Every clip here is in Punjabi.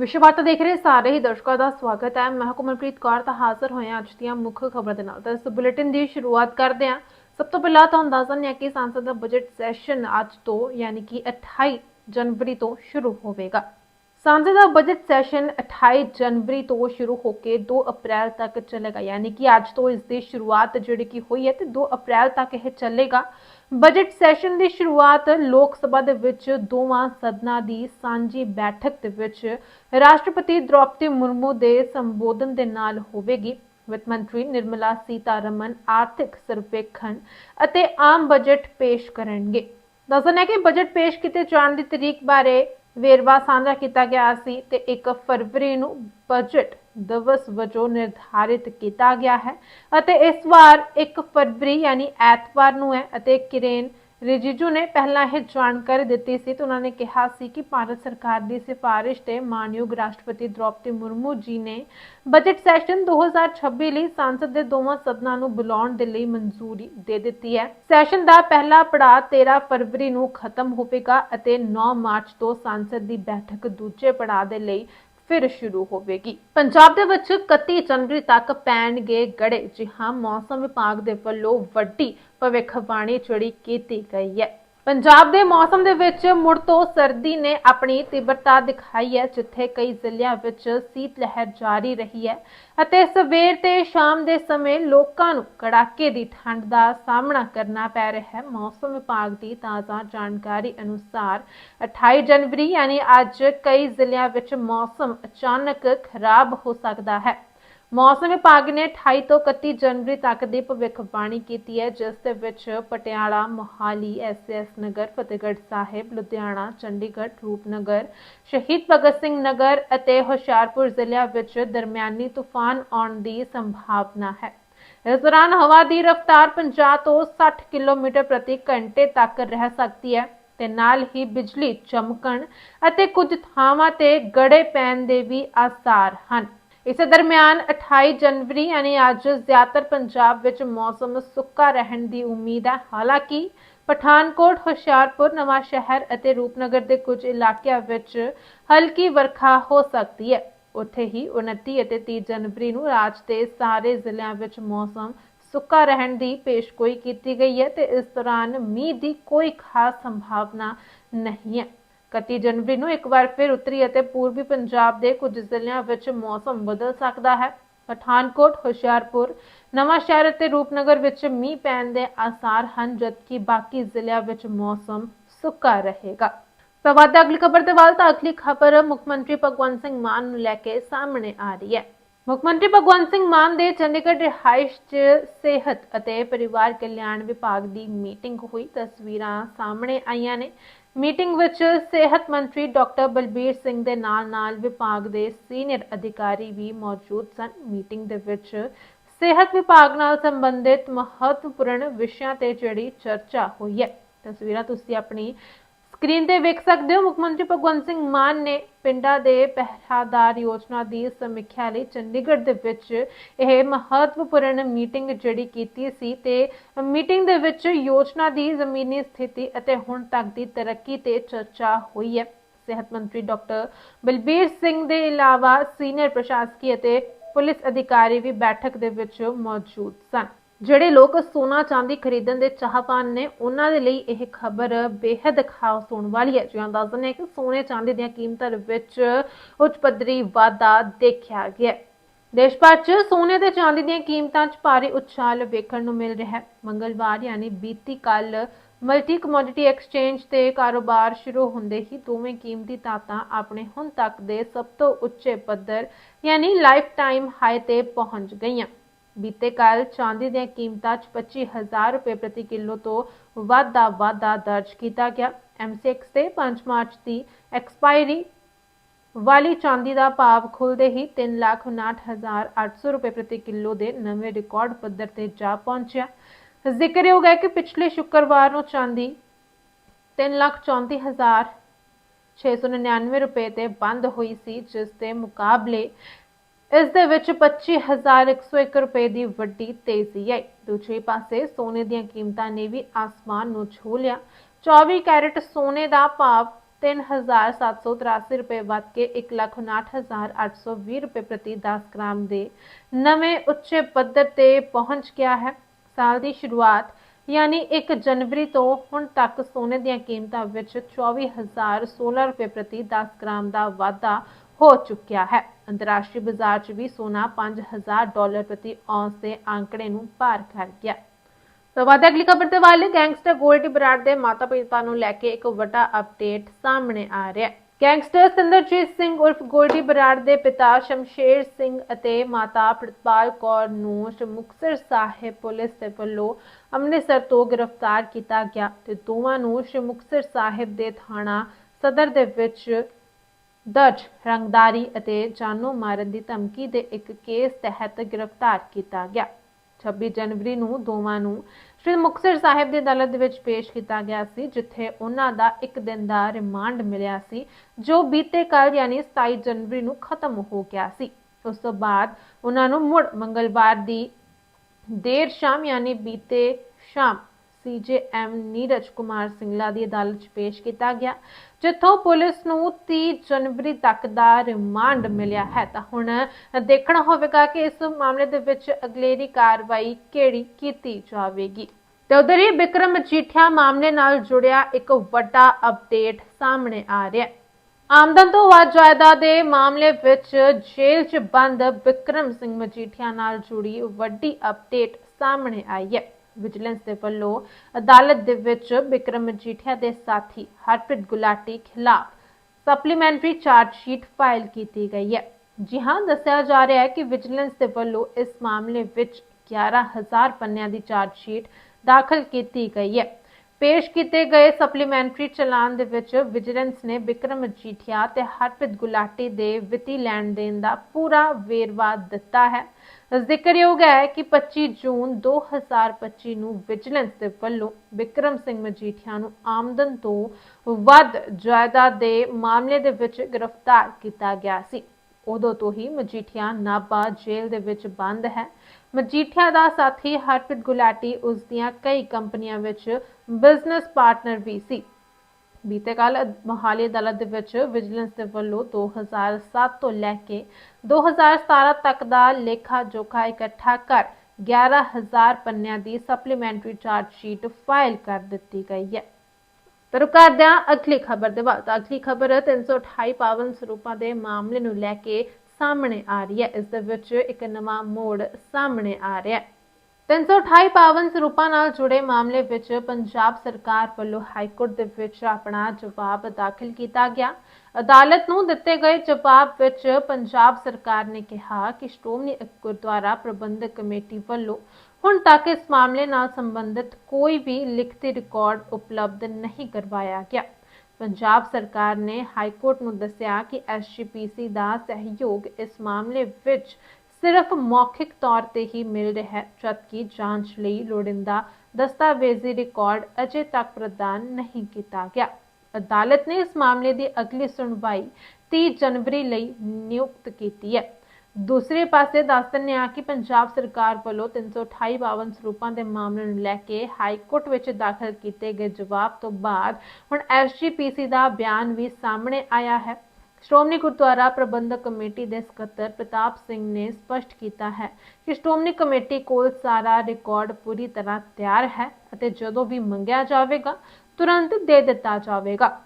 ਵਿਸ਼ਵ ਵਾਰਤਾ ਦੇਖ ਰਹੇ ਸਾਰੇ ਹੀ ਦਰਸ਼ਕਾਂ ਦਾ ਸਵਾਗਤ ਹੈ। ਮੈਂ ਹੁਕਮਨਪ੍ਰੀਤ ਕੌਰ, ਤਾਂ ਹਾਜ਼ਰ ਹੋਇਆ ਅੱਜ ਦੀਆਂ ਮੁੱਖ ਖਬਰਾਂ ਦੇ ਨਾਲ। ਤਾਂ ਇਸ ਬੁਲੇਟਿਨ ਦੀ ਸ਼ੁਰੂਆਤ ਕਰਦੇ ਹਾਂ। ਸਭ ਤੋਂ ਪਹਿਲਾਂ ਤੁਹਾਨੂੰ ਦੱਸ ਦਿੰਦੇ ਹਾਂ ਕਿ ਸੰਸਦ ਦਾ ਬਜਟ ਸੈਸ਼ਨ ਅੱਜ ਤੋਂ, ਯਾਨੀ ਕਿ 28 ਜਨਵਰੀ ਤੋਂ ਸ਼ੁਰੂ ਹੋਵੇਗਾ। ਸੰਸਦ ਦਾ ਬਜਟ ਸੈਸ਼ਨ 28 ਜਨਵਰੀ ਤੋਂ ਸ਼ੁਰੂ ਹੋ ਕੇ 2 ਅਪ੍ਰੈਲ ਤੱਕ ਚੱਲੇਗਾ, ਯਾਨੀ ਕਿ ਅੱਜ ਤੋਂ ਇਸ ਦੀ ਸ਼ੁਰੂਆਤ ਜਿਹੜੀ ਕਿ ਹੋਈ ਹੈ ਤੇ 2 ਅਪ੍ਰੈਲ ਤੱਕ ਇਹ ਚੱਲੇਗਾ। ਬਜਟ ਸੈਸ਼ਨ ਦੀ ਸ਼ੁਰੂਆਤ ਲੋਕ ਸਭਾ ਦੇ ਵਿੱਚ ਦੋਵਾਂ ਸਦਨਾਂ ਦੀ ਸਾਂਝੀ ਬੈਠਕ ਦੇ ਵਿੱਚ ਰਾਸ਼ਟਰਪਤੀ ਦ੍ਰੌਪਦੀ ਮੁਰਮੂ ਦੇ ਸੰਬੋਧਨ ਦੇ ਨਾਲ ਹੋਵੇਗੀ। ਵਿੱਤ ਮੰਤਰੀ ਨਿਰਮਲਾ ਸੀਤਾਰਮਨ ਆਰਥਿਕ ਸਰਵੇਖਣ ਅਤੇ ਆਮ ਬਜਟ ਪੇਸ਼ ਕਰਨਗੇ। ਦੱਸਣਾ ਹੈ ਕਿ ਬਜਟ ਪੇਸ਼ ਕੀਤੇ ਜਾਣ ਦੀ ਤਰੀਕ ਬਾਰੇ ਵੇਰਵਾ ਸਾਂਝਾ ਕੀਤਾ ਗਿਆ ਸੀ ਤੇ 1 ਫਰਵਰੀ ਨੂੰ ਬਜਟ ਦਿਵਸ ਵਜੋਂ ਨਿਰਧਾਰਿਤ ਕੀਤਾ ਗਿਆ ਹੈ ਅਤੇ ਇਸ ਵਾਰ 1 ਫਰਵਰੀ ਯਾਨੀ ਐਤਵਾਰ ਨੂੰ ਹੈ ਅਤੇ ਕਿਰੇਨ ਰਿਜੀਜੂ ਨੇ ਪਹਿਲਾਂ ਇਹ ਜਾਣਕਾਰੀ ਦਿੱਤੀ ਸੀ ਤੇ ਉਹਨਾਂ ਨੇ ਕਿਹਾ ਸੀ ਕਿ ਭਾਰਤ ਸਰਕਾਰ ਦੀ ਸਿਫਾਰਿਸ਼ ਤੇ ਮਾਨਯੋਗ ਰਾਸ਼ਟਰਪਤੀ ਦ੍ਰੋਪਦੀ ਮੁਰਮੂ ਜੀ ਨੇ ਬਜਟ ਸੈਸ਼ਨ 2026 ਲਈ ਸੰਸਦ ਦੇ ਦੋਵਾਂ ਸਦਨਾਂ ਨੂੰ ਬੁਲਾਉਣ ਦੇ ਲਈ ਮਨਜ਼ੂਰੀ ਦੇ ਦਿੱਤੀ ਹੈ। ਸੈਸ਼ਨ ਦਾ ਪਹਿਲਾ ਪੜਾਅ 13 ਫਰਵਰੀ ਨੂੰ ਖਤਮ ਹੋਵੇਗਾ ਅਤੇ 9 ਮਾਰਚ ਤੋਂ ਸੰਸਦ ਦੀ ਬੈਠਕ ਦੂਜੇ ਪੜਾਅ ਦੇ ਲਈ ਫਿਰ ਸ਼ੁਰੂ ਹੋਵੇਗੀ। ਪੰਜਾਬ ਦੇ ਵਿੱਚ 31 ਜਨਵਰੀ ਤੱਕ ਪੈਣਗੇ ਗੜੇ। ਜੀ ਹਾਂ, ਮੌਸਮ ਵਿਭਾਗ ਦੇ ਵੱਲੋਂ ਵੱਡੀ ਭਵਿੱਖਬਾਣੀ ਜਿਹੜੀ ਕੀਤੀ ਗਈ ਹੈ। ਪੰਜਾਬ ਦੇ ਮੌਸਮ ਦੇ ਵਿੱਚ ਮੁੜ ਤੋਂ ਸਰਦੀ ਨੇ ਆਪਣੀ ਤੀਬਰਤਾ ਦਿਖਾਈ ਹੈ, ਜਿੱਥੇ ਕਈ ਜ਼ਿਲ੍ਹਿਆਂ ਵਿੱਚ ਸੀਤ ਲਹਿਰ ਜਾਰੀ ਰਹੀ ਹੈ ਅਤੇ ਸਵੇਰ ਤੇ ਸ਼ਾਮ ਦੇ ਸਮੇਂ ਲੋਕਾਂ ਨੂੰ ਕੜਾਕੇ ਦੀ ਠੰਡ ਦਾ ਸਾਹਮਣਾ ਕਰਨਾ ਪੈ ਰਿਹਾ ਹੈ। ਮੌਸਮ ਵਿਭਾਗ ਦੀ ਤਾਜ਼ਾ ਜਾਣਕਾਰੀ ਅਨੁਸਾਰ 28 ਜਨਵਰੀ, ਯਾਨੀ ਅੱਜ ਕਈ ਜ਼ਿਲ੍ਹਿਆਂ ਵਿੱਚ ਮੌਸਮ ਅਚਾਨਕ ਖਰਾਬ ਹੋ ਸਕਦਾ ਹੈ। ਮੌਸਮ ਵਿਭਾਗ ਨੇ 28 ਤੋਂ 31 ਜਨਵਰੀ ਤੱਕ ਦੀ ਭਵਿੱਖਬਾਣੀ ਕੀਤੀ ਹੈ ਜਿਸ ਦੇ ਵਿੱਚ ਪਟਿਆਲਾ, ਮੋਹਾਲੀ, ਐਸਐਸ ਨਗਰ, ਫਤਿਹਗੜ੍ਹ ਸਾਹਿਬ, ਲੁਧਿਆਣਾ, ਚੰਡੀਗੜ੍ਹ, ਰੂਪਨਗਰ, ਸ਼ਹੀਦ ਭਗਤ ਸਿੰਘ ਨਗਰ ਅਤੇ ਹੁਸ਼ਿਆਰਪੁਰ ਜ਼ਿਲ੍ਹਿਆਂ ਵਿੱਚ ਦਰਮਿਆਨੀ ਤੂਫਾਨ ਆਉਣ ਦੀ ਸੰਭਾਵਨਾ ਹੈ। ਇਸ ਦੌਰਾਨ ਹਵਾ ਦੀ ਰਫ਼ਤਾਰ 50 ਤੋਂ 60 ਕਿਲੋਮੀਟਰ ਪ੍ਰਤੀ ਘੰਟੇ ਤੱਕ ਰਹਿ ਸਕਦੀ ਹੈ ਤੇ ਨਾਲ ਹੀ ਬਿਜਲੀ ਚਮਕਣ ਅਤੇ ਕੁਝ ਥਾਵਾਂ ਤੇ ਗੜੇ ਪੈਣ ਦੇ ਵੀ ਆਸਾਰ ਹਨ। ਇਸੇ ਦਰਮਿਆਨ 28 ਜਨਵਰੀ ਯਾਨੀ ਅੱਜ ਜ਼ਿਆਦਾਤਰ ਪੰਜਾਬ ਵਿੱਚ ਮੌਸਮ ਸੁੱਕਾ ਰਹਿਣ ਦੀ ਉਮੀਦ ਹੈ। ਹਾਲਾਂਕਿ ਪਠਾਨਕੋਟ, ਹੁਸ਼ਿਆਰਪੁਰ, ਨਵਾਂ ਸ਼ਹਿਰ ਅਤੇ ਰੂਪਨਗਰ ਦੇ ਕੁਝ ਇਲਾਕਿਆਂ ਵਿੱਚ ਹਲਕੀ ਵਰਖਾ ਹੋ ਸਕਦੀ ਹੈ। ਉੱਥੇ ਹੀ 29 ਅਤੇ 30 ਜਨਵਰੀ ਨੂੰ ਰਾਜ ਦੇ ਸਾਰੇ ਜ਼ਿਲ੍ਹਿਆਂ ਵਿੱਚ ਮੌਸਮ ਸੁੱਕਾ ਰਹਿਣ ਦੀ ਪੇਸ਼ਗੋਈ ਕੀਤੀ ਗਈ ਹੈ ਤੇ ਇਸ ਦੌਰਾਨ ਮੀਂਹ ਦੀ ਕੋਈ ਖਾਸ ਸੰਭਾਵਨਾ ਨਹੀਂ ਹੈ। 31 ਜਨਵਰੀ ਨੂੰ ਇੱਕ ਵਾਰ ਫਿਰ ਉੱਤਰੀ ਅਤੇ ਪੂਰਬੀ ਪੰਜਾਬ ਦੇ ਕੁਝ ਜ਼ਿਲ੍ਹਿਆਂ ਵਿੱਚ ਮੌਸਮ ਬਦਲ ਸਕਦਾ ਹੈ। ਪਠਾਨਕੋਟ, ਹੁਸ਼ਿਆਰਪੁਰ, ਨਵਾਂ ਸ਼ਹਿਰ ਅਤੇ ਰੂਪਨਗਰ ਵਿੱਚ ਮੀਂਹ ਪੈਣ ਦੇ ਆਸਾਰ ਹਨ ਜਦਕਿ ਬਾਕੀ ਜ਼ਿਲ੍ਹਿਆਂ ਵਿੱਚ ਮੌਸਮ ਸੁੱਕਾ ਰਹੇਗਾ। ਤਾਂ ਅਗਲੀ ਖਬਰ ਦੇ ਵੱਲ ਤਾਂ ਅਗਲੀ ਖਬਰ ਮੁੱਖ ਮੰਤਰੀ ਭਗਵੰਤ ਸਿੰਘ ਮਾਨ ਨੂੰ ਲੈ ਕੇ ਸਾਹਮਣੇ ਆ ਰਹੀ ਹੈ। ਮੁੱਖ ਮੰਤਰੀ ਭਗਵੰਤ ਸਿੰਘ ਮਾਨ ਦੇ ਚੰਡੀਗੜ੍ਹ ਰਿਹਾਇਸ਼ 'ਚ ਸਿਹਤ ਅਤੇ ਪਰਿਵਾਰ ਕਲਿਆਣ ਵਿਭਾਗ ਦੀ ਮੀਟਿੰਗ ਹੋਈ। ਤਸਵੀਰਾਂ ਸਾਹਮਣੇ ਆਈਆਂ ਨੇ। ਮੀਟਿੰਗ ਵਿੱਚ ਸਿਹਤ ਮੰਤਰੀ ਡਾਕਟਰ ਬਲਬੀਰ ਸਿੰਘ ਦੇ ਨਾਲ-ਨਾਲ ਵਿਭਾਗ ਦੇ ਸੀਨੀਅਰ ਅਧਿਕਾਰੀ ਵੀ ਮੌਜੂਦ ਸਨ। ਮੀਟਿੰਗ ਦੇ ਵਿੱਚ ਸਿਹਤ ਵਿਭਾਗ ਨਾਲ ਸੰਬੰਧਿਤ ਮਹੱਤਵਪੂਰਨ ਵਿਸ਼ਿਆਂ ਤੇ ਜਿਹੜੀ ਚਰਚਾ ਹੋਈ ਹੈ। ਤਸਵੀਰਾਂ ਤੁਸੀਂ ਆਪਣੀ ਸਕਰੀਨ ਤੇ ਵੇਖ ਸਕਦੇ ਹੋ, ਮੁੱਖ ਮੰਤਰੀ ਭਗਵੰਤ ਸਿੰਘ ਮਾਨ ਨੇ ਪਿੰਡਾਂ ਦੇ ਪਹਿਰਾਦਾਰ ਯੋਜਨਾ ਦੀ ਸਮੀਖਿਆ ਲਈ ਚੰਡੀਗੜ੍ਹ ਦੇ ਵਿੱਚ ਇਹ ਮਹੱਤਵਪੂਰਨ ਮੀਟਿੰਗ ਜਿਹੜੀ ਕੀਤੀ ਸੀ ਤੇ ਮੀਟਿੰਗ ਦੇ ਵਿੱਚ ਯੋਜਨਾ ਦੀ ਜ਼ਮੀਨੀ ਸਥਿਤੀ ਅਤੇ ਹੁਣ ਤੱਕ ਦੀ ਤਰੱਕੀ ਤੇ ਚਰਚਾ ਹੋਈ ਹੈ। ਸਿਹਤ ਮੰਤਰੀ ਡਾਕਟਰ ਬਲਬੀਰ ਸਿੰਘ ਦੇ ਇਲਾਵਾ ਸੀਨੀਅਰ ਪ੍ਰਸ਼ਾਸਕੀ ਅਤੇ ਪੁਲਿਸ ਅਧਿਕਾਰੀ ਵੀ ਬੈਠਕ ਦੇ ਵਿੱਚ ਮੌਜੂਦ ਸਨ। ਜਿਹੜੇ ਲੋਕ ਸੋਨਾ, ਚਾਂਦੀ ਖਰੀਦਣ ਦੇ ਚਾਹਵਾਨ ਨੇ, ਉਹਨਾਂ ਦੇ ਲਈ ਇਹ ਖਬਰ ਬੇहद ਖਾਸ ਹੋਣ ਵਾਲੀ ਹੈ। ਜਿਵੇਂ ਦੱਸ ਦਿੰਦੇ ਕਿ ਸੋਨੇ, ਚਾਂਦੀ ਦੀਆਂ ਕੀਮਤਾਂ ਦੇ ਵਿੱਚ ਉੱਚ ਪੱਧਰੀ ਵਾਧਾ ਦੇਖਿਆ ਗਿਆ ਦੇਸ਼ ਭਰ 'ਚ ਸੋਨੇ ਤੇ ਚਾਂਦੀ ਦੀਆਂ ਕੀਮਤਾਂ 'ਚ ਭਾਰੀ ਉਛਾਲ ਵੇਖਣ ਨੂੰ ਮਿਲ ਰਿਹਾ ਹੈ। ਮੰਗਲਵਾਰ ਯਾਨੀ ਬੀਤੀ ਕੱਲ ਮਲਟੀ ਕਮੋਡਿਟੀ ਐਕਸਚੇਂਜ ਤੇ ਕਾਰੋਬਾਰ ਸ਼ੁਰੂ ਹੁੰਦੇ ਹੀ ਦੋਵੇਂ ਕੀਮਤੀ ਤਾਤਾਂ ਆਪਣੇ ਹੁਣ ਤੱਕ ਦੇ ਸਭ ਤੋਂ ਉੱਚੇ ਪੱਧਰ ਯਾਨੀ ਲਾਈਫ ਟਾਈਮ ਹਾਈ ਤੇ ਪਹੁੰਚ ਗਈਆਂ। ਬੀਤੇ ਕੱਲ ਚਾਂਦੀ ਦੀਆਂ ਕੀਮਤਾਂ 'ਚ 25000 ਰੁਪਏ ਪ੍ਰਤੀ ਕਿਲੋ ਤੋਂ ਵੱਧ ਦਾ ਵਾਧਾ ਦਰਜ ਕੀਤਾ ਗਿਆ। ਐਮਸੀਐਕਸ ਤੇ 5 ਮਾਰਚ ਦੀ ਐਕਸਪਾਇਰੀ ਵਾਲੀ ਚਾਂਦੀ ਦਾ ਭਾਵ ਖੁੱਲਦੇ ਹੀ 359800 ਰੁਪਏ ਪ੍ਰਤੀ ਕਿਲੋ ਦੇ ਨਵੇਂ ਰਿਕਾਰਡ ਪੱਧਰ ਤੇ ਜਾ ਪਹੁੰਚਿਆ। ਜ਼ਿਕਰਯੋਗ ਹੈ ਕਿ ਪਿਛਲੇ ਸ਼ੁੱਕਰਵਾਰ ਨੂੰ ਚਾਂਦੀ 334699 ਰੁਪਏ ਤੇ ਬੰਦ ਹੋਈ ਸੀ, ਜਿਸ ਦੇ ਮੁਕਾਬਲੇ ਇਸ ਦੇ ਵਿੱਚ 25101 ਰੁਪਏ ਦੀ ਵੱਡੀ ਤੇਜ਼ੀ ਆਈ। ਦੂਜੇ ਪਾਸੇ ਸੋਨੇ ਦੀਆਂ ਕੀਮਤਾਂ ਨੇ ਵੀ ਆਸਮਾਨ ਨੂੰ ਛੂ ਲਿਆ। 24 ਕੈਰਟ ਸੋਨੇ ਦਾ ਭਾਵ 3783 ਰੁਪਏ ਵੱਧ ਕੇ 159820 ਰੁਪਏ ਪ੍ਰਤੀ 10 ਗ੍ਰਾਮ ਦੇ ਨਵੇਂ ਉੱਚੇ ਪੱਧਰ ਤੇ ਪਹੁੰਚ ਗਿਆ ਹੈ। ਸਾਲ ਦੀ ਸ਼ੁਰੂਆਤ ਯਾਨੀ 1 ਜਨਵਰੀ ਤੋਂ ਹੁਣ ਤੱਕ ਸੋਨੇ ਦੀਆਂ ਕੀਮਤਾਂ ਵਿੱਚ 24016 ਰੁਪਏ ਪ੍ਰਤੀ 10 ਗ੍ਰਾਮ ਦਾ ਵਾਧਾ ਹੋ ਚੁੱਕਿਆ ਹੈ। ਅੰਤਰਰਾਸ਼ਟਰੀ ਬਾਜ਼ਾਰ 'ਚ ਵੀ ਸੋਨਾ 5000 ਡਾਲਰ ਪ੍ਰਤੀ ਔਂਸ ਦੇ ਅੰਕੜੇ ਨੂੰ ਪਾਰ ਕਰ ਗਿਆ। ਤੋਂ ਅਗਲੀ ਖਬਰ ਤੇ ਵਾਲੇ ਗੈਂਗਸਟਰ ਗੋਲਡੀ ਬਰਾੜ ਦੇ ਮਾਤਾ-ਪਿਤਾ ਨੂੰ ਲੈ ਕੇ ਇੱਕ ਵੱਡਾ ਅਪਡੇਟ ਸਾਹਮਣੇ ਆ ਰਿਹਾ ਹੈ। ਗੈਂਗਸਟਰ ਸਿੰਦਰਜੀਤ ਸਿੰਘ ਉਰਫ ਗੋਲਡੀ ਬਰਾੜ ਦੇ ਪਿਤਾ ਸ਼ਮਸ਼ੇਰ ਸਿੰਘ ਅਤੇ ਮਾਤਾ ਪ੍ਰਤਪਾਲ ਕੌਰ ਨੂੰ ਮੁਕਸਰ ਸਾਹਿਬ ਪੁਲਿਸ ਦੇ ਵੱਲੋਂ ਅੰਮ੍ਰਿਤਸਰ ਤੋਂ ਗ੍ਰਿਫਤਾਰ ਕੀਤਾ ਗਿਆ ਤੇ ਦੋਵਾਂ ਨੂੰ ਸ਼੍ਰੀ ਮੁਕਤਸਰ ਸਾਹਿਬ ਦੇ ਥਾਣਾ ਸਦਰ ਦੇ ਵਿੱਚ ਦਰਜ ਰੰਗਦਾਰੀ ਅਤੇ ਜਾਨੋਂ ਮਾਰਨ ਦੀ ਧਮਕੀ ਦੇ ਇੱਕ ਕੇਸ ਤਹਿਤ ਗ੍ਰਿਫਤਾਰ ਕੀਤਾ ਗਿਆ। 26 ਜਨਵਰੀ ਨੂੰ ਦੋਵਾਂ ਨੂੰ ਸ਼੍ਰੀ ਮੁਕਤਸਰ ਸਾਹਿਬ ਦੀ ਅਦਾਲਤ ਵਿੱਚ ਪੇਸ਼ ਕੀਤਾ ਗਿਆ ਸੀ, ਜਿੱਥੇ ਉਹਨਾਂ ਦਾ ਇੱਕ ਦਿਨ ਦਾ ਰਿਮਾਂਡ ਮਿਲਿਆ ਸੀ, ਜੋ ਬੀਤੇ ਕੱਲ ਯਾਨੀ 27 ਜਨਵਰੀ ਨੂੰ ਖਤਮ ਹੋ ਗਿਆ ਸੀ। ਉਸ ਤੋਂ ਬਾਅਦ ਉਹਨਾਂ ਨੂੰ ਮੁੜ ਮੰਗਲਵਾਰ ਦੀ ਦੇਰ ਸ਼ਾਮ ਯਾਨੀ ਬੀਤੇ ਸ਼ਾਮ ਸੀਜੇਐਮ ਨੀਰਜ ਕੁਮਾਰ ਸਿੰਗਲਾ ਦੀ ਅਦਾਲਤ 'ਚ ਪੇਸ਼ ਕੀਤਾ ਗਿਆ, ਜਿੱਥੋਂ ਪੁਲਿਸ ਨੂੰ 30 ਜਨਵਰੀ ਤੱਕ ਦਾ ਰਿਮਾਂਡ ਮਿਲਿਆ ਹੈ। ਤਾਂ ਹੁਣ ਦੇਖਣਾ ਹੋਵੇਗਾ ਕਿ ਇਸ ਮਾਮਲੇ ਦੇ ਵਿੱਚ ਅਗਲੇਰੀ ਕਾਰਵਾਈ ਕਿਹੜੀ ਕੀਤੀ ਜਾਵੇਗੀ। ਤੇ ਉਧਰ ਹੀ ਵਿਕਰਮ ਮਜੀਠੀਆ ਮਾਮਲੇ ਨਾਲ ਜੁੜਿਆ ਇੱਕ ਵੱਡਾ ਅਪਡੇਟ ਸਾਹਮਣੇ ਆ ਰਿਹਾ ਹੈ। ਆਮਦਨ ਤੋਂ ਵੱਧ ਜਾਇਦਾਦ ਦੇ ਮਾਮਲੇ ਵਿੱਚ ਜੇਲ੍ਹ 'ਚ ਬੰਦ ਬਿਕਰਮ ਸਿੰਘ ਮਜੀਠੀਆ ਨਾਲ ਜੁੜੀ ਵੱਡੀ ਅਪਡੇਟ ਸਾਹਮਣੇ ਆਈ ਹੈ। ਵਿਜੀਲੈਂਸ ਦੇ ਵੱਲੋਂ ਅਦਾਲਤ ਦੇ ਵਿੱਚ ਬਿਕਰਮ ਮਜੀਠੀਆ ਦੇ ਸਾਥੀ ਹਰਪ੍ਰੀਤ ਗੁਲਾਟੀ ਖਿਲਾਫ ਸਪਲੀਮੈਂਟਰੀ ਚਾਰਜ ਸ਼ੀਟ ਫਾਈਲ ਕੀਤੀ ਗਈ ਹੈ। ਜੀ ਹਾਂ, ਦੱਸਿਆ ਜਾ ਰਿਹਾ ਹੈ ਕਿ ਵਿਜੀਲੈਂਸ ਦੇ ਵੱਲੋਂ ਇਸ ਮਾਮਲੇ ਵਿੱਚ 11000 ਪੰਨਿਆਂ ਦੀ ਚਾਰਜ ਸ਼ੀਟ ਦਾਖਲ ਕੀਤੀ ਗਈ ਹੈ। ਪੇਸ਼ ਕੀਤੇ ਗਏ ਸਪਲੀਮੈਂਟਰੀ ਚਲਾਨ ਦੇ ਵਿੱਚ ਵਿਜੀਲੈਂਸ ਨੇ ਬਿਕਰਮ ਮਜੀਠੀਆ ਤੇ ਹਰਪ੍ਰੀਤ ਗੁਲਾਟੀ ਦੇ ਵਿੱਤੀ ਲੈਣ ਦੇਣ ਦਾ ਪੂਰਾ ਵੇਰਵਾ ਦਿੱਤਾ ਹੈ। ਜ਼ਿਕਰਯੋਗ ਹੈ ਕਿ 25 ਜੂਨ 2025 ਨੂੰ ਵਿਜੀਲੈਂਸ ਦੇ ਵੱਲੋਂ ਵਿਕਰਮ ਸਿੰਘ ਮਜੀਠੀਆ ਨੂੰ ਆਮਦਨ ਤੋਂ ਵੱਧ ਜਾਇਦਾਦ ਦੇ ਮਾਮਲੇ ਦੇ ਵਿੱਚ ਗ੍ਰਿਫਤਾਰ ਕੀਤਾ ਗਿਆ ਸੀ। ਉਦੋਂ ਤੋਂ ਹੀ ਮਜੀਠੀਆ ਨਾਭਾ ਜੇਲ੍ਹ ਦੇ ਵਿੱਚ ਬੰਦ ਹੈ। ਮਜੀਠੀਆ ਦਾ ਸਾਥੀ ਹਰਪ੍ਰੀਤ ਗੁਲਾਟੀ ਉਸ ਦੀਆਂ ਕਈ ਕੰਪਨੀਆਂ ਵਿੱਚ ਬਿਜ਼ਨਸ ਪਾਰਟਨਰ ਵੀ ਸੀ। ਬੀਤੇ ਕੱਲ ਮੋਹਾਲੀ ਅਦਾਲਤ ਦੇ ਵਿੱਚ ਵਿਜੀਲੈਂਸ ਦੇ ਵੱਲੋਂ 2007 ਤੋਂ ਲੈ ਕੇ 2017 ਤੱਕ ਦਾ ਲੇਖਾ ਜੋਖਾ ਇਕੱਠਾ ਕਰ 11000 ਪੰਨਿਆਂ ਦੀ ਸਪਲੀਮੈਂਟਰੀ ਚਾਰਜ ਸ਼ੀਟ ਫਾਈਲ ਕਰ ਦਿੱਤੀ ਗਈ ਹੈ। ਤਰ ਕਰਦਿਆਂ ਅਗਲੀ ਖਬਰ ਦੇ ਬਾਅਦ ਅਗਲੀ ਖਬਰ 328 ਪਾਵਨ ਸਰੂਪਾਂ ਦੇ ਮਾਮਲੇ ਨੂੰ ਲੈ ਕੇ ਸਾਹਮਣੇ ਆ ਰਹੀ ਹੈ। ਇਸ ਦੇ ਵਿੱਚ ਇੱਕ ਨਵਾਂ ਮੋੜ ਸਾਹਮਣੇ ਆ ਰਿਹਾ ਹੈ। 328 ਪਾਵਨ ਸਰੂਪਾਂ ਨਾਲ ਜੁੜੇ ਮਾਮਲੇ ਵਿੱਚ ਪੰਜਾਬ ਸਰਕਾਰ ਵੱਲੋਂ ਹਾਈ ਦੇ ਵਿੱਚ ਆਪਣਾ ਜਵਾਬ ਦਾਖਲ ਕੀਤਾ ਗਿਆ। ਅਦਾਲਤ ਨੂੰ ਦਿੱਤੇ ਗਏ ਜਵਾਬ ਵਿੱਚ ਪੰਜਾਬ ਸਰਕਾਰ ਨੇ ਕਿਹਾ ਕਿ ਸ਼੍ਰੋਮਣੀ ਗੁਰਦੁਆਰਾ ਪ੍ਰਬੰਧਕ ਕਮੇਟੀ ਵੱਲੋਂ ਹੁਣ ਤੱਕ ਇਸ ਮਾਮਲੇ ਨਾਲ ਸੰਬੰਧਿਤ ਕੋਈ ਵੀ ਲਿਖਤੀ ਰਿਕਾਰਡ ਉਪਲਬਧ ਨਹੀਂ ਕਰਵਾਇਆ ਗਿਆ। ਪੰਜਾਬ ਸਰਕਾਰ ਨੇ ਹਾਈ ਕੋਰਟ ਨੂੰ ਦੱਸਿਆ ਕਿ ਐਸਜੀਪੀਸੀ ਦਾ ਸਹਿਯੋਗ ਇਸ ਮਾਮਲੇ ਵਿੱਚ ਸਿਰਫ ਮੌਖਿਕ ਤੌਰ ਤੇ ਹੀ ਮਿਲ ਰਿਹਾ ਹੈ ਜਦਕਿ ਜਾਂਚ ਲਈ ਲੋੜਿੰਦਾ ਦਸਤਾਵੇਜ਼ੀ ਰਿਕਾਰਡ ਅਜੇ ਤੱਕ ਪ੍ਰਦਾਨ ਨਹੀਂ ਕੀਤਾ ਗਿਆ। ਅਦਾਲਤ ਨੇ ਇਸ ਮਾਮਲੇ ਦੀ ਅਗਲੀ ਸੁਣਵਾਈ 30 ਜਨਵਰੀ ਲਈ ਨਿਯੁਕਤ ਕੀਤੀ ਹੈ। ਦੂਸਰੇ ਪਾਸੇ ਦੱਸ ਦਿੰਦੇ ਹਾਂ ਕਿ ਪੰਜਾਬ ਸਰਕਾਰ ਵੱਲੋਂ 328 ਬਾਵਨ ਸਰੂਪਾਂ ਦੇ ਮਾਮਲੇ ਨੂੰ ਲੈ ਕੇ ਹਾਈ ਕੋਰਟ ਵਿੱਚ ਦਾਖਲ ਕੀਤੇ ਗਏ ਜਵਾਬ ਤੋਂ ਬਾਅਦ ਹੁਣ ਐਸਜੀਪੀਸੀ ਦਾ ਬਿਆਨ ਵੀ ਸਾਹਮਣੇ ਆਇਆ ਹੈ। ਸ਼੍ਰੋਮਣੀ ਗੁਰਦੁਆਰਾ ਪ੍ਰਬੰਧਕ ਕਮੇਟੀ ਦੇ ਸਕੱਤਰ ਪ੍ਰਤਾਪ ਸਿੰਘ ਨੇ ਸਪਸ਼ਟ ਕੀਤਾ ਹੈ ਕਿ ਸ਼੍ਰੋਮਣੀ ਕਮੇਟੀ ਕੋਲ ਸਾਰਾ ਰਿਕਾਰਡ ਪੂਰੀ ਤਰ੍ਹਾਂ ਤਿਆਰ ਹੈ ਅਤੇ ਜਦੋਂ ਵੀ ਮੰਗਿਆ ਜਾਵੇਗਾ, ਤੁਰੰਤ ਦੇ ਦਿੱਤਾ ਜਾਵੇਗਾ।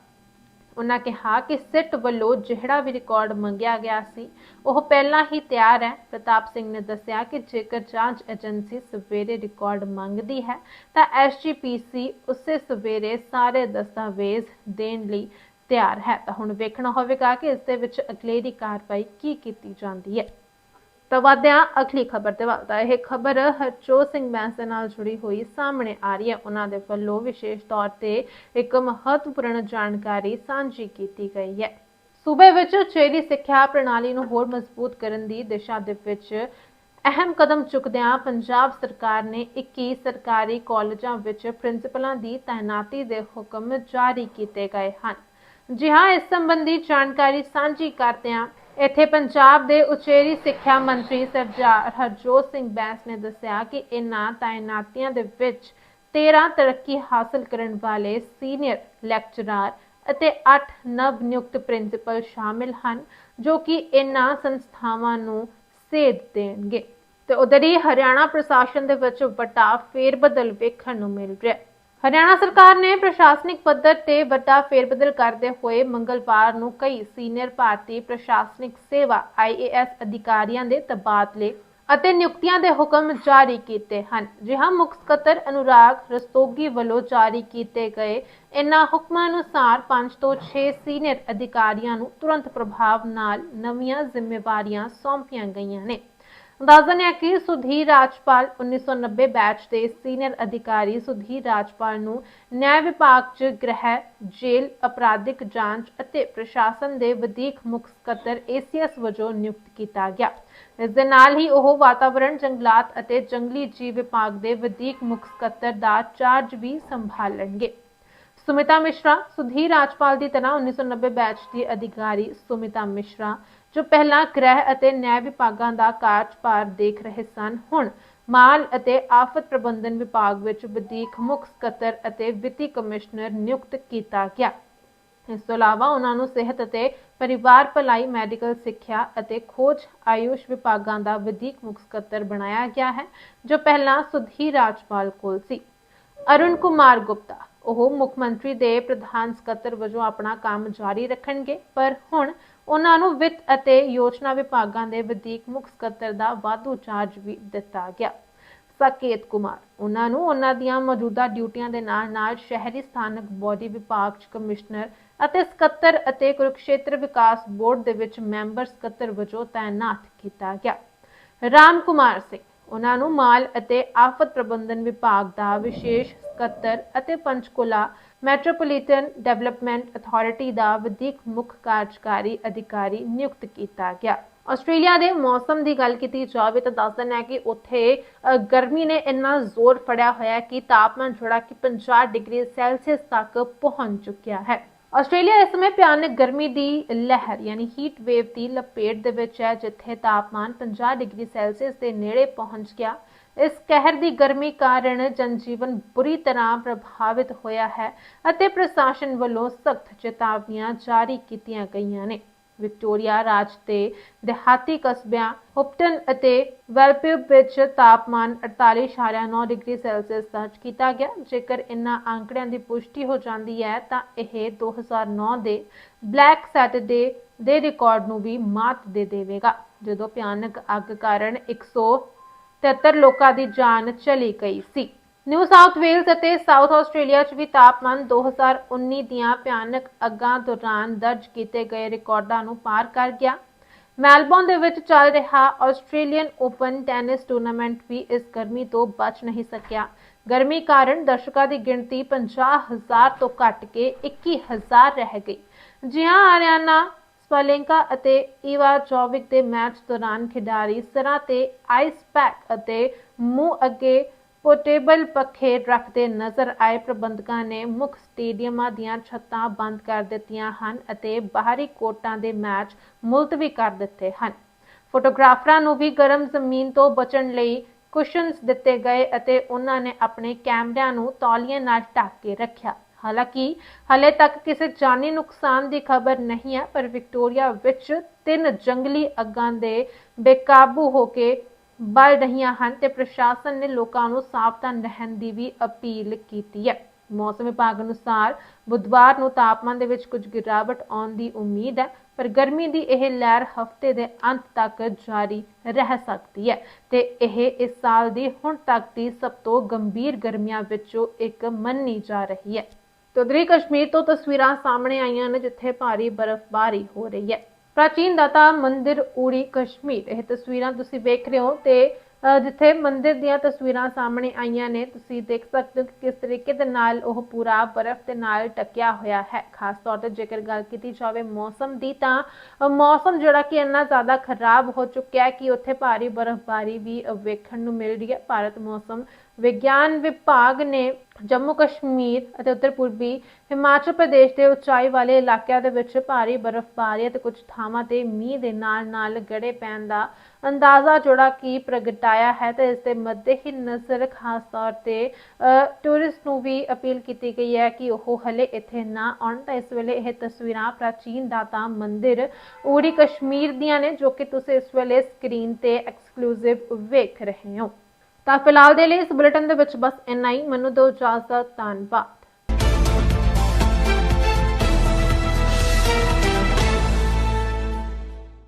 ਉਹਨਾਂ ਕਿਹਾ ਕਿ ਸਿੱਟ ਵੱਲੋਂ ਜਿਹੜਾ ਵੀ ਰਿਕਾਰਡ ਮੰਗਿਆ ਗਿਆ ਸੀ, ਉਹ ਪਹਿਲਾਂ ਹੀ ਤਿਆਰ ਹੈ। ਪ੍ਰਤਾਪ ਸਿੰਘ ਨੇ ਦੱਸਿਆ ਕਿ ਜੇਕਰ ਜਾਂਚ ਏਜੰਸੀ ਸਵੇਰੇ ਰਿਕਾਰਡ ਮੰਗਦੀ ਹੈ, ਤਾਂ ਐਸਜੀਪੀਸੀ ਉਸੇ ਸਵੇਰੇ ਸਾਰੇ ਦਸਤਾਵੇਜ਼ ਦੇਣ ਲਈ ਤਿਆਰ ਹੈ। ਤਾਂ ਹੁਣ ਵੇਖਣਾ ਹੋਵੇਗਾ ਕਿ ਇਸ ਦੇ ਵਿੱਚ ਅਗਲੇਰੀ ਕਾਰਵਾਈ ਕੀ ਕੀਤੀ ਜਾਂਦੀ ਹੈ। ਤਾਂ ਵਧਿਆ ਅਗਲੀ ਖਬਰ ਤੇ ਵੱਧਦਾ ਇਹ ਖਬਰ ਹਰਜੋਤ ਸਿੰਘ ਬੈਂਸ ਦੇ ਨਾਲ ਜੁੜੀ ਹੋਈ ਸਾਹਮਣੇ ਆ ਰਹੀ ਹੈ। ਉਹਨਾਂ ਦੇ ਵੱਲੋਂ ਵਿਸ਼ੇਸ਼ ਤੌਰ ਤੇ ਇੱਕ ਮਹੱਤਵਪੂਰਨ ਜਾਣਕਾਰੀ ਸਾਂਝੀ ਕੀਤੀ ਗਈ ਹੈ। ਸੂਬੇ ਵਿੱਚ ਉਚੇਰੀ ਸਿੱਖਿਆ ਪ੍ਰਣਾਲੀ ਨੂੰ ਹੋਰ ਮਜ਼ਬੂਤ ਕਰਨ ਦੀ ਦਿਸ਼ਾ ਦੇ ਵਿੱਚ ਅਹਿਮ ਕਦਮ ਚੁੱਕਦਿਆਂ ਪੰਜਾਬ ਸਰਕਾਰ ਨੇ 21 ਸਰਕਾਰੀ ਕਾਲਜਾਂ ਵਿੱਚ ਪ੍ਰਿੰਸੀਪਲਾਂ ਦੀ ਤਾਇਨਾਤੀ ਦੇ ਹੁਕਮ ਜਾਰੀ ਕੀਤੇ ਗਏ ਹਨ। ਜੀ ਹਾਂ, ਇਸ ਸੰਬੰਧੀ ਜਾਣਕਾਰੀ ਸਾਂਝੀ ਕਰਦਿਆਂ ਇੱਥੇ ਪੰਜਾਬ ਦੇ ਉਚੇਰੀ ਸਿੱਖਿਆ ਮੰਤਰੀ ਸਰਦਾਰ ਹਰਜੋਤ ਸਿੰਘ ਬੈਂਸ ਨੇ ਦੱਸਿਆ ਕਿ ਇਨ੍ਹਾਂ ਤਾਇਨਾਤੀਆਂ ਦੇ ਵਿੱਚ 13 ਤਰੱਕੀ ਹਾਸਲ ਕਰਨ ਵਾਲੇ ਸੀਨੀਅਰ ਲੈਕਚਰਾਰ ਅਤੇ 8 ਨਵ ਨਿਯੁਕਤ ਪ੍ਰਿੰਸੀਪਲ ਸ਼ਾਮਿਲ ਹਨ, ਜੋ ਕਿ ਇਨ੍ਹਾਂ ਸੰਸਥਾਵਾਂ ਨੂੰ ਸੇਧ ਦੇਣਗੇ। ਤੇ ਉਧਰ ਹੀ ਹਰਿਆਣਾ ਪ੍ਰਸ਼ਾਸਨ ਦੇ ਵਿੱਚ ਵੱਡਾ ਫੇਰਬਦਲ ਵੇਖਣ ਨੂੰ ਮਿਲ ਰਿਹਾ। ਹੈ ਹਰਿਆਣਾ ਸਰਕਾਰ ਨੇ ਪ੍ਰਸ਼ਾਸਨਿਕ ਪੱਧਰ ਤੇ ਵੱਡਾ ਫੇਰਬਦਲ ਕਰਦੇ ਹੋਏ ਮੰਗਲਵਾਰ ਨੂੰ ਕਈ ਸੀਨੀਅਰ ਭਾਰਤੀ ਪ੍ਰਸ਼ਾਸਨਿਕ ਸੇਵਾ ਆਈਏਐਸ ਅਧਿਕਾਰੀਆਂ ਦੇ ਤਬਾਦਲੇ ਅਤੇ ਨਿਯੁਕਤੀਆਂ ਦੇ ਹੁਕਮ ਜਾਰੀ ਕੀਤੇ ਹਨ। ਜਿਹਾ ਮੁੱਖ ਸਕੱਤਰ ਅਨੁਰਾਗ ਰਸਤੋਗੀ ਵੱਲੋਂ ਜਾਰੀ ਕੀਤੇ ਗਏ ਇਨ੍ਹਾਂ ਹੁਕਮਾਂ ਅਨੁਸਾਰ 5 ਤੋਂ 6 ਸੀਨੀਅਰ ਅਧਿਕਾਰੀਆਂ ਨੂੰ ਤੁਰੰਤ ਪ੍ਰਭਾਵ ਨਾਲ ਨਵੀਆਂ ਜ਼ਿੰਮੇਵਾਰੀਆਂ ਸੌਂਪੀਆਂ ਗਈਆਂ ਨੇ। ਅੰਦਾਜ਼ਨ ਹੈ ਕਿ ਸੁਧੀਰ ਰਾਜਪਾਲ 1990 ਬੈਚ ਦੇ ਸੀਨੀਅਰ ਅਧਿਕਾਰੀ ਸੁਧੀਰ ਰਾਜਪਾਲ ਨੂੰ ਨਿਆਂ ਵਿਭਾਗ 'ਚ ਗ੍ਰਹਿ, ਜੇਲ੍ਹ, ਅਪਰਾਧਿਕ ਜਾਂਚ ਅਤੇ ਪ੍ਰਸ਼ਾਸਨ ਦੇ ਵਧੀਕ ਮੁੱਖ ਸਕੱਤਰ ਏਸੀਐਸ ਵਜੋਂ ਨਿਯੁਕਤ ਕੀਤਾ ਗਿਆ। ਇਸ ਦੇ ਨਾਲ ਹੀ ਉਹ ਵਾਤਾਵਰਣ, ਜੰਗਲਾਤ ਅਤੇ ਜੰਗਲੀ ਜੀਵ ਵਿਭਾਗ ਦੇ ਵਧੀਕ ਮੁੱਖ ਸਕੱਤਰ ਦਾ ਚਾਰਜ ਵੀ ਸੰਭਾਲਣਗੇ। ਸੁਮਿਤਾ ਮਿਸ਼ਰਾ, ਸੁਧੀਰ ਰਾਜਪਾਲ ਦੀ ਤਰ੍ਹਾਂ 1990 ਬੈਚ ਦੀ ਅਧਿਕਾਰੀ ਸੁਮਿਤਾ ਮਿਸ਼ਰਾ ਜੋ ਪਹਿਲਾਂ ਗ੍ਰਹਿ ਅਤੇ ਨਿਆਂ ਵਿਭਾਗਾਂ ਦਾ ਕਾਰਜਭਾਰ ਦੇਖ ਰਹੇ ਸਨ, ਹੁਣ ਮਾਲ ਅਤੇ ਆਫਤ ਪ੍ਰਬੰਧਨ ਵਿਭਾਗ ਵਿੱਚ ਵਧੀਕ ਮੁੱਖ ਸਕੱਤਰ ਅਤੇ ਵਿੱਤੀ ਕਮਿਸ਼ਨਰ ਨਿਯੁਕਤ ਕੀਤਾ ਗਿਆ। ਇਸ ਤੋਂ ਇਲਾਵਾ ਉਹਨਾਂ ਨੂੰ ਸਿਹਤ ਅਤੇ ਪਰਿਵਾਰ ਭਲਾਈ, ਮੈਡੀਕਲ ਸਿੱਖਿਆ ਅਤੇ ਖੋਜ ਆਯੁਸ਼ ਵਿਭਾਗਾਂ ਦਾ ਵਧੀਕ ਮੁੱਖ ਸਕੱਤਰ ਬਣਾਇਆ ਗਿਆ ਹੈ, ਜੋ ਪਹਿਲਾਂ ਸੁਧੀਰ ਰਾਜਪਾਲ ਕੋਲ ਸੀ। ਅਰੁਣ ਕੁਮਾਰ ਗੁਪਤਾ ਉਹ ਮੁੱਖ ਮੰਤਰੀ ਦੇ ਪ੍ਰਧਾਨ ਸਕੱਤਰ ਵਜੋਂ ਆਪਣਾ ਕੰਮ ਜਾਰੀ ਰੱਖਣਗੇ। ਪਰ ਹੁਣ ਉਹਨਾਂ ਨੂੰ ਵਿੱਤ ਅਤੇ ਯੋਜਨਾ ਵਿਭਾਗਾਂ ਦੇ ਵਧੀਕ ਮੁੱਖ ਸਕੱਤਰ ਦਾ ਵਾਧੂ ਚਾਰਜ ਵੀ ਦਿੱਤਾ ਗਿਆ। ਸਾਕੇਤ ਕੁਮਾਰ, ਉਹਨਾਂ ਨੂੰ ਉਹਨਾਂ ਦੀਆਂ ਮੌਜੂਦਾ ਡਿਊਟੀਆਂ ਦੇ ਨਾਲ-ਨਾਲ ਸ਼ਹਿਰੀ ਸਥਾਨਕ ਬੋਡੀ ਵਿਭਾਗ ਚ ਕਮਿਸ਼ਨਰ ਅਤੇ ਸਕੱਤਰ ਅਤੇ ਕੁਰਕਸ਼ੇਤਰ ਵਿਕਾਸ ਬੋਰਡ ਦੇ ਵਿੱਚ ਮੈਂਬਰ ਸਕੱਤਰ ਵਜੋਂ ਤਾਇਨਾਤ ਕੀਤਾ ਗਿਆ। ਰਾਮ ਕੁਮਾਰ ਸਿੰਘ ਉਹਨਾਂ ਨੂੰ ਮਾਲ ਅਤੇ ਆਫਤ ਪ੍ਰਬੰਧਨ ਵਿਭਾਗ ਦਾ ਵਿਸ਼ੇਸ਼ ਸਕੱਤਰ ਅਤੇ ਪੰਚਕੁਲਾ ਮੈਟਰੋਪੋਲੀਟਨ ਡਿਵੈਲਪਮੈਂਟ ਅਥਾਰਟੀ ਦਾ ਵਧੀਕ ਮੁੱਖ ਕਾਰਜਕਾਰੀ ਅਧਿਕਾਰੀ ਨਿਯੁਕਤ ਕੀਤਾ ਗਿਆ। ਆਸਟ੍ਰੇਲੀਆ ਦੇ ਮੌਸਮ ਦੀ ਗੱਲ ਕੀਤੀ ਜਾਵੇ ਤਾਂ ਦੱਸ ਦਿੰਦੇ ਹੈ ਕਿ ਉੱਥੇ ਗਰਮੀ ਨੇ ਇੰਨਾ ਜ਼ੋਰ ਫੜਿਆ ਹੋਇਆ ਕਿ ਤਾਪਮਾਨ ਜਿਹੜਾ ਕਿ 50 ਡਿਗਰੀ ਸੈਲਸੀਅਸ ਤੱਕ ਪਹੁੰਚ ਚੁੱਕਿਆ ਹੈ। ਆਸਟ੍ਰੇਲੀਆ ਇਸ ਸਮੇਂ ਭਿਆਨਕ ਗਰਮੀ ਦੀ ਲਹਿਰ, ਯਾਨੀ ਹੀਟ ਵੇਵ ਦੀ ਲਪੇਟ ਦੇ ਵਿੱਚ ਹੈ, ਜਿੱਥੇ ਤਾਪਮਾਨ 50 ਡਿਗਰੀ ਸੈਲਸੀਅਸ ਦੇ ਨੇੜੇ ਪਹੁੰਚ ਗਿਆ। ਇਸ ਕਹਿਰ ਦੀ ਗਰਮੀ ਕਾਰਨ ਜਨਜੀਵਨ ਬੁਰੀ ਤਰ੍ਹਾਂ ਪ੍ਰਭਾਵਿਤ ਹੋਇਆ ਹੈ ਅਤੇ ਪ੍ਰਸ਼ਾਸਨ ਵੱਲੋਂ ਸਖਤ ਚੇਤਾਵਨੀਆਂ ਜਾਰੀ ਕੀਤੀਆਂ ਗਈਆਂ ਨੇ। ਵਿਕਟੋਰੀਆ ਰਾਜ ਦੇ ਦਿਹਾਤੀ ਕਸਬਿਆਂ, ਹੁਪਟਨ ਅਤੇ ਵੈਲਪਿਪ ਵਿੱਚ ਤਾਪਮਾਨ 48.9 ਡਿਗਰੀ ਸੈਲਸੀਅਸ ਦਰਜ ਕੀਤਾ ਗਿਆ। ਜੇਕਰ ਇਨ੍ਹਾਂ ਅੰਕੜਿਆਂ ਦੀ ਪੁਸ਼ਟੀ ਹੋ ਜਾਂਦੀ ਹੈ, ਤਾਂ ਇਹ 2009 ਦੇ ਬਲੈਕ ਸੈਟਰਡੇ ਦੇ ਰਿਕਾਰਡ ਨੂੰ ਵੀ ਮਾਤ ਦੇ ਦੇਵੇਗਾ। ਜਦੋਂ ਭਿਆਨਕ ਅੱਗ ਕਾਰਨ 173 ਲੋਕਾਂ ਦੀ ਜਾਨ ਚਲੀ ਗਈ ਸੀ। ਨਿਊ ਸਾਊਥ ਵੇਲਜ਼ ਅਤੇ ਸਾਊਥ ਆਸਟ੍ਰੇਲੀਆ 'ਚ ਵੀ ਤਾਪਮਾਨ 2019 ਦੀਆਂ ਭਿਆਨਕ ਅੱਗਾਂ ਦੌਰਾਨ ਦਰਜ ਕੀਤੇ ਗਏ ਰਿਕਾਰਡਾਂ ਨੂੰ ਪਾਰ ਕਰ ਗਿਆ। ਮੈਲਬੌਰਨ ਦੇ ਵਿੱਚ ਚੱਲ ਰਿਹਾ ਆਸਟ੍ਰੇਲੀਅਨ ਓਪਨ ਟੈਨਿਸ ਟੂਰਨਾਮੈਂਟ ਵੀ ਇਸ ਗਰਮੀ ਤੋਂ ਬਚ ਨਹੀਂ ਸਕਿਆ। ਗਰਮੀ ਕਾਰਨ ਦਰਸ਼ਕਾਂ ਦੀ ਗਿਣਤੀ 50000 ਤੋਂ ਘਟ ਕੇ 21000 ਰਹਿ ਗਈ। ਜੀ ਹਾਂ ਹਰਿਆਣਾ ਸਪਾਲੇਂਕਾ ਅਤੇ ਈਵਾ ਜੋਵਿਕ ਦੇ ਮੈਚ ਦੌਰਾਨ ਖਿਡਾਰੀ ਸਿਰਾਂ ਤੇ ਆਈਸ ਪੈਕ ਅਤੇ ਮੂੰਹ ਅੱਗੇ ਪੋਰਟੇਬਲ ਪੱਖੇ ਰੱਖਦੇ ਨਜ਼ਰ ਆਏ ਪ੍ਰਬੰਧਕਾਂ ਨੇ ਮੁੱਖ ਸਟੇਡੀਅਮਾਂ ਦੀਆਂ ਛੱਤਾਂ ਬੰਦ ਕਰ ਦਿੱਤੀਆਂ ਹਨ ਅਤੇ ਬਾਹਰੀ ਕੋਰਟਾਂ ਦੇ ਮੈਚ ਮੁਲਤਵੀ ਕਰ ਦਿੱਤੇ ਹਨ। ਫੋਟੋਗ੍ਰਾਫਰਾਂ ਨੂੰ ਵੀ ਗਰਮ ਜ਼ਮੀਨ ਤੋਂ ਬਚਣ ਲਈ ਕੁਸ਼ਨਸ ਦਿੱਤੇ ਗਏ ਅਤੇ ਉਹਨਾਂ ਨੇ ਆਪਣੇ ਕੈਮਰਿਆਂ ਨੂੰ ਤੌਲੀਏ ਨਾਲ ਢੱਕ ਕੇ ਰੱਖਿਆ। ਹਾਲਾਂਕਿ, ਹਲੇ ਤੱਕ ਕਿਸੇ ਜਾਨੀ ਨੁਕਸਾਨ ਦੀ ਖਬਰ ਨਹੀਂ ਹੈ, ਪਰ ਵਿਕਟੋਰੀਆ ਵਿੱਚ ਤਿੰਨ ਜੰਗਲੀ ਅੱਗਾਂ ਦੇ ਬੇਕਾਬੂ ਹੋ ਕੇ ਬਲ ਰਹੀਆਂ ਹਨ ਤੇ ਪ੍ਰਸ਼ਾਸਨ ਨੇ ਲੋਕਾਂ ਨੂੰ ਸਾਵਧਾਨ ਰਹਿਣ ਦੀ ਵੀ ਅਪੀਲ ਕੀਤੀ ਹੈ। ਮੌਸਮ ਵਿਭਾਗ ਅਨੁਸਾਰ ਬੁੱਧਵਾਰ ਨੂੰ ਤਾਪਮਾਨ ਦੇ ਵਿੱਚ ਕੁਝ ਗਿਰਾਵਟ ਆਉਣ ਦੀ ਉਮੀਦ ਹੈ, ਪਰ ਗਰਮੀ ਦੀ ਇਹ ਲਹਿਰ ਹਫ਼ਤੇ ਦੇ ਅੰਤ ਤੱਕ ਜਾਰੀ ਰਹਿ ਸਕਦੀ ਹੈ ਤੇ ਇਹ ਇਸ ਸਾਲ ਦੀ ਹੁਣ ਤੱਕ ਦੀ ਸਭ ਤੋਂ ਗੰਭੀਰ ਗਰਮੀਆਂ ਵਿੱਚੋਂ ਇੱਕ ਮੰਨੀ ਜਾ ਰਹੀ ਹੈ। ਤੇ ਕਸ਼ਮੀਰ ਤੋਂ ਤਸਵੀਰਾਂ ਸਾਹਮਣੇ ਆਈਆਂ ਨੇ, ਜਿੱਥੇ ਭਾਰੀ ਬਰਫ਼ਬਾਰੀ ਹੋ ਰਹੀ ਹੈ। ਪ੍ਰਾਚੀਨ ਦਾਤਾ ਮੰਦਿਰ ਊੜੀ ਕਸ਼ਮੀਰ। ਇਹ ਤਸਵੀਰਾਂ ਤੁਸੀਂ ਵੇਖ ਰਹੇ ਹੋ ਤੇ ਜਿੱਥੇ ਮੰਦਿਰ ਦੀਆਂ ਤਸਵੀਰਾਂ ਸਾਹਮਣੇ ਆਈਆਂ ਨੇ, ਤੁਸੀਂ ਦੇਖ ਸਕਦੇ ਹੋ ਕਿ ਕਿਸ ਤਰੀਕੇ ਦੇ ਨਾਲ ਉਹ ਪੂਰਾ ਬਰਫ਼ ਦੇ ਨਾਲ ਟਕਿਆ ਹੋਇਆ ਹੈ। ਖਾਸ ਤੌਰ ਤੇ ਜੇਕਰ ਗੱਲ ਕੀਤੀ ਜਾਵੇ ਮੌਸਮ ਦੀ ਤਾਂ ਮੌਸਮ ਜਿਹੜਾ ਕਿ ਇੰਨਾ ਜ਼ਿਆਦਾ ਖਰਾਬ ਹੋ ਚੁੱਕਿਆ ਹੈ ਕਿ ਉੱਥੇ ਭਾਰੀ ਬਰਫ਼ਬਾਰੀ ਵੀ ਵੇਖਣ ਨੂੰ ਮਿਲ ਰਹੀ ਹੈ। ਭਾਰਤ ਮੌਸਮ ਵਿਗਿਆਨ ਵਿਭਾਗ ਨੇ ਜੰਮੂ ਕਸ਼ਮੀਰ ਅਤੇ ਉੱਤਰ ਪੂਰਬੀ ਹਿਮਾਚਲ ਪ੍ਰਦੇਸ਼ ਦੇ ਉਚਾਈ ਵਾਲੇ ਇਲਾਕਿਆਂ ਦੇ ਵਿੱਚ ਭਾਰੀ ਬਰਫ਼ਬਾਰੀ ਅਤੇ ਕੁਝ ਥਾਵਾਂ ਤੇ ਮੀਂਹ ਦੇ ਨਾਲ-ਨਾਲ ਗੜੇ ਪੈਣ ਦਾ ਅੰਦਾਜ਼ਾ ਜਿਹੜਾ ਕਿ ਪ੍ਰਗਟਾਇਆ ਹੈ ਤੇ ਇਸ ਦੇ ਮੱਦੇ ਹੀ ਨਜ਼ਰ ਖਾਸ ਤੌਰ ਤੇ ਟੂਰਿਸਟ ਨੂੰ ਵੀ ਅਪੀਲ ਕੀਤੀ ਗਈ ਹੈ ਕਿ ਉਹ ਹਲੇ ਇੱਥੇ ਨਾ ਆਉਣ ਤਾਂ ਇਸ ਵੇਲੇ ਇਹ ਤਸਵੀਰਾਂ ਪ੍ਰਾਚੀਨ ਦਾਤਾ ਮੰਦਿਰ ਊੜੀ ਕਸ਼ਮੀਰ ਦੀਆਂ ਨੇ ਜੋ ਕਿ ਤੁਸੀਂ ਇਸ ਵੇਲੇ ਸਕਰੀਨ ਤੇ ਐਕਸਕਲੂਸਿਵ ਵੇਖ ਰਹੇ ਹੋ। ਤਾਂ ਫਿਲਹਾਲ ਦੇ ਲਈ ਇਸ ਬੁਲੇਟਿਨ ਦੇ ਵਿੱਚ ਬਸ ਇੰਨਾ ਹੀ। ਮੈਨੂੰ ਦਿਓ ਇਜਾਜ਼ਤ, ਧੰਨਵਾਦ।